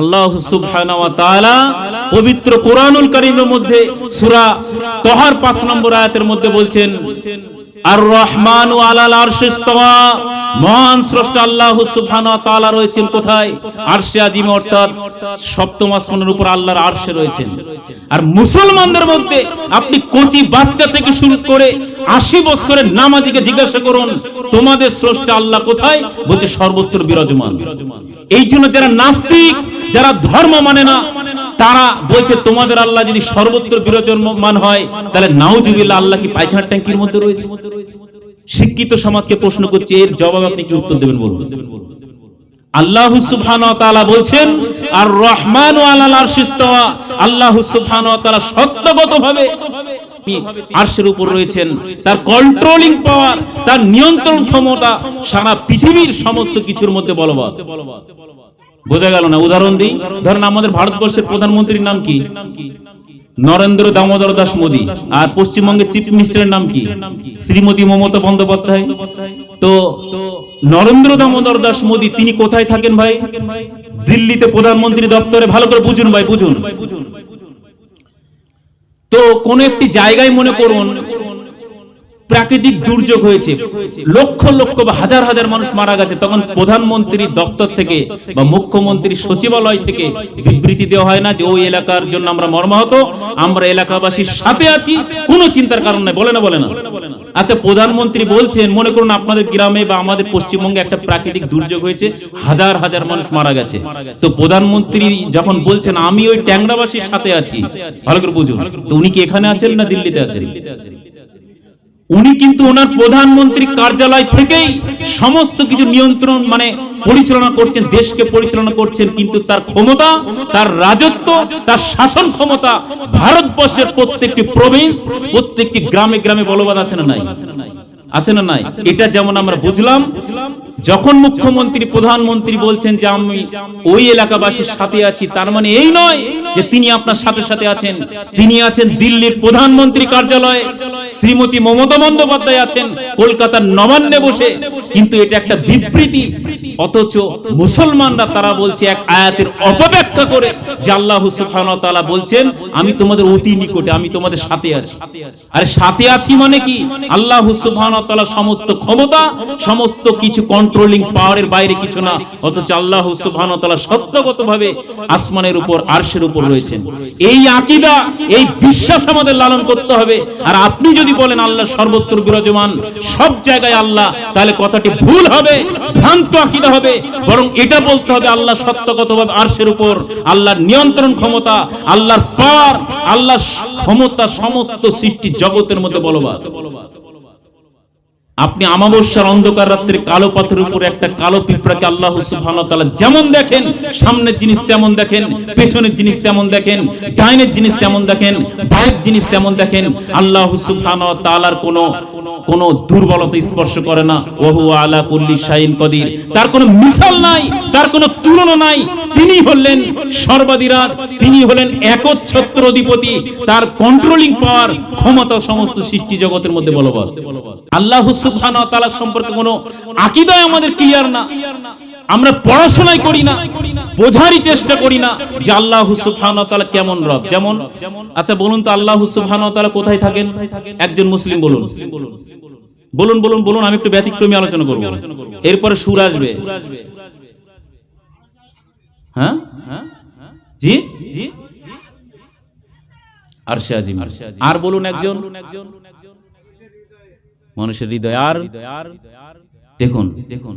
আল্লাহ পবিত্র কোরআনুল কারীমের মধ্যে সূরা তহার 5 নম্বর আয়াতের মধ্যে বলছেন আর রহমান মহান স্রষ্টা আল্লাহ রয়েছেন কোথায়? আরশে আজিমে অর্থাৎ সপ্তম আসমানের উপর আল্লাহর আরশে রয়েছেন। আর মুসলমানদের মধ্যে আপনি কচি বাচ্চা থেকে শুরু করে আশি বছরের নামাজিকে জিজ্ঞাসা করুন, তোমাদের স্রষ্টা আল্লাহ কোথায়? বলছে সর্বত্র বিরাজমান। এই জন্য যারা নাস্তিক যারা ধর্ম মানে না, তারা বলছে, তোমাদের আল্লাহ যদি সর্বত্র বিরাজমান হয়, তাহলে নাউজুবিল্লাহ আল্লাহ কি পায়খানার ট্যাঙ্কির মধ্যে রয়েছে? শিক্ষিত সমাজকে প্রশ্ন করছে, এর জবাব আপনি কি উত্তর দেবেন বলুন? সারা পৃথিবীর সমস্ত কিছুর মধ্যে বলবৎ। বোঝা গেল না। উদাহরণ দিই। ধরেন আমাদের ভারতবর্ষের প্রধানমন্ত্রীর নাম কি? নরেন্দ্র দামোদর দাস মোদী। আর পশ্চিমবঙ্গের চিফ মিনিস্টারের নাম কি? শ্রীমতী মমতা বন্দ্যোপাধ্যায়। তো নরেন্দ্র দামোদর দাস মোদী, তিনি কোথায় থাকেন ভাই? দিল্লিতে প্রধানমন্ত্রী দপ্তরে। ভালো করে বুঝুন ভাই, বুঝুন। তো কোন একটি জায়গায় মনে করুন প্রাকৃতিক দুর্যোগ হয়েছে। লক্ষ লক্ষ বা হাজার হাজার মানুষ মারা গেছে। তখন প্রধানমন্ত্রী দপ্তর থেকে বা মুখ্যমন্ত্রী সচিবালয় থেকে বিবৃতি দেওয়া হয় না যে ওই এলাকার জন্য আমরা মর্মাহত, আমরা এলাকাবাসীর সাথে আছি, কোনো চিন্তার কারণ নাই। বলে না বলে না। আচ্ছা প্রধানমন্ত্রী বলছেন, মনে করুন আপনাদের গ্রামে বা আমাদের পশ্চিমবঙ্গে একটা প্রাকৃতিক দুর্যোগ হয়েছে, হাজার হাজার মানুষ মারা গেছে। তো প্রধানমন্ত্রী যখন বলছেন, আমি ওই ট্যাংরাবাসীর সাথে আছি, ভালো করে বুঝুন, তো উনি কি এখানে আছেন না দিল্লিতে আছেন? উনি কিন্তু ওনার প্রধানমন্ত্রী কার্যালয় থেকেই সমস্ত কিছু নিয়ন্ত্রণ মানে পরিচালনা করছেন, দেশকে পরিচালনা করছেন, কিন্তু তার ক্ষমতা, তার রাজত্ব, তার শাসন ক্ষমতা ভারতবর্ষের প্রত্যেকটি প্রভিন্স প্রত্যেকটি গ্রামে গ্রামে বলবান আছে না নাই? আছে না নাই? এটা যেমন আমরা বুঝলাম যখন মুখ্যমন্ত্রী প্রধানমন্ত্রী বলছেন যে আমি ওই এলাকাবাসীর সাথে আছি তার মানে এই নয় যে তিনি আপনার সাথে সাথে আছেন। তিনি আছেন দিল্লির প্রধানমন্ত্রী কার্যালয়ে। শ্রীমতী মমতা বন্দ্যোপাধ্যায় আছেন কলকাতার নবান্নে বসে। কিন্তু এটা একটা বিবৃতি। অথচ মুসলমানরা তারা বলছে এক আয়াতের অপব্যাখ্যা করে যে আল্লাহ তাআলা বলছেন আমি তোমাদের অতি নিকটে আমি তোমাদের সাথে আছি। আর সাথে আছি মানে কি? আল্লাহ সুবহানাহু ওয়া তাআলা সমস্ত ক্ষমতা, সমস্ত কিছু কন্ট্রোলিং পাওয়ারের বাইরে কিছু না। অথচ আল্লাহ সুবহানাহু তাআলা সত্যগতভাবে আসমানের উপর, আরশের উপর রয়েছেন। এই আকীদা, এই বিশ্বাস আমাদের লালন করতে হবে। আর আপনি যদি বলেন আল্লাহ সর্বত্র বিরাজমান, সব জায়গায় আল্লাহ, তাহলে কথাটি ভুল হবে, ভ্রান্ত আকীদা হবে। বরং এটা বলতে হবে আল্লাহ সত্যগতভাবে আরশের উপর, আল্লাহর নিয়ন্ত্রণ ক্ষমতা, আল্লাহর পাওয়ার, আল্লাহর ক্ষমতা, সমস্ত সৃষ্টি জগতের মধ্যে বলবাদ। আপনি আমাবস্যার অন্ধকার রাত্রে কালো পাথরের উপরে একটা কালো পিঁপড়াকে আল্লাহ তাআলা যেমন দেখেন, সামনের জিনিস তেমন দেখেন, পেছনের জিনিস তেমন দেখেন, ডাইনের জিনিস তেমন দেখেন বায়ের জিনিস তেমন দেখেন, আল্লাহ তাআলার কোনো, কোন দুর্বলতা স্পর্শ করে না। ওহু আলা কুল্লি শাইন কদির। তার কোনো মিসাল নাই, তার কোনো তুলনা নাই। তিনি হলেন সর্বাধিরাজ, তিনি হলেন একচ্ছত্র অধিপতি। তার কন্ট্রোলিং পাওয়ার ক্ষমতা সমস্ত সৃষ্টি জগতের মধ্যে বলবৎ। আল্লাহ সুবহানাহু সম্পর্কে কোনো আকীদায় আমাদের ক্লিয়ার না। আমরা পড়াশোনাই করি না, বোঝারই চেষ্টা করি না যে আল্লাহ সুবহানাহু কেমন রব। যেমন আচ্ছা বলুন তো আল্লাহ সুবহানাহু ওয়া কোথায় থাকেন? একজন মুসলিম বলুন। বলুন বলুন বলুন, আমি একটু ব্যতিক্রমী আলোচনা করব। এরপরে সুর আসবে। হ্যাঁ? জি? জি? আর বলুন একজন। মানুষের হৃদয় আর দেখুন দেখুন।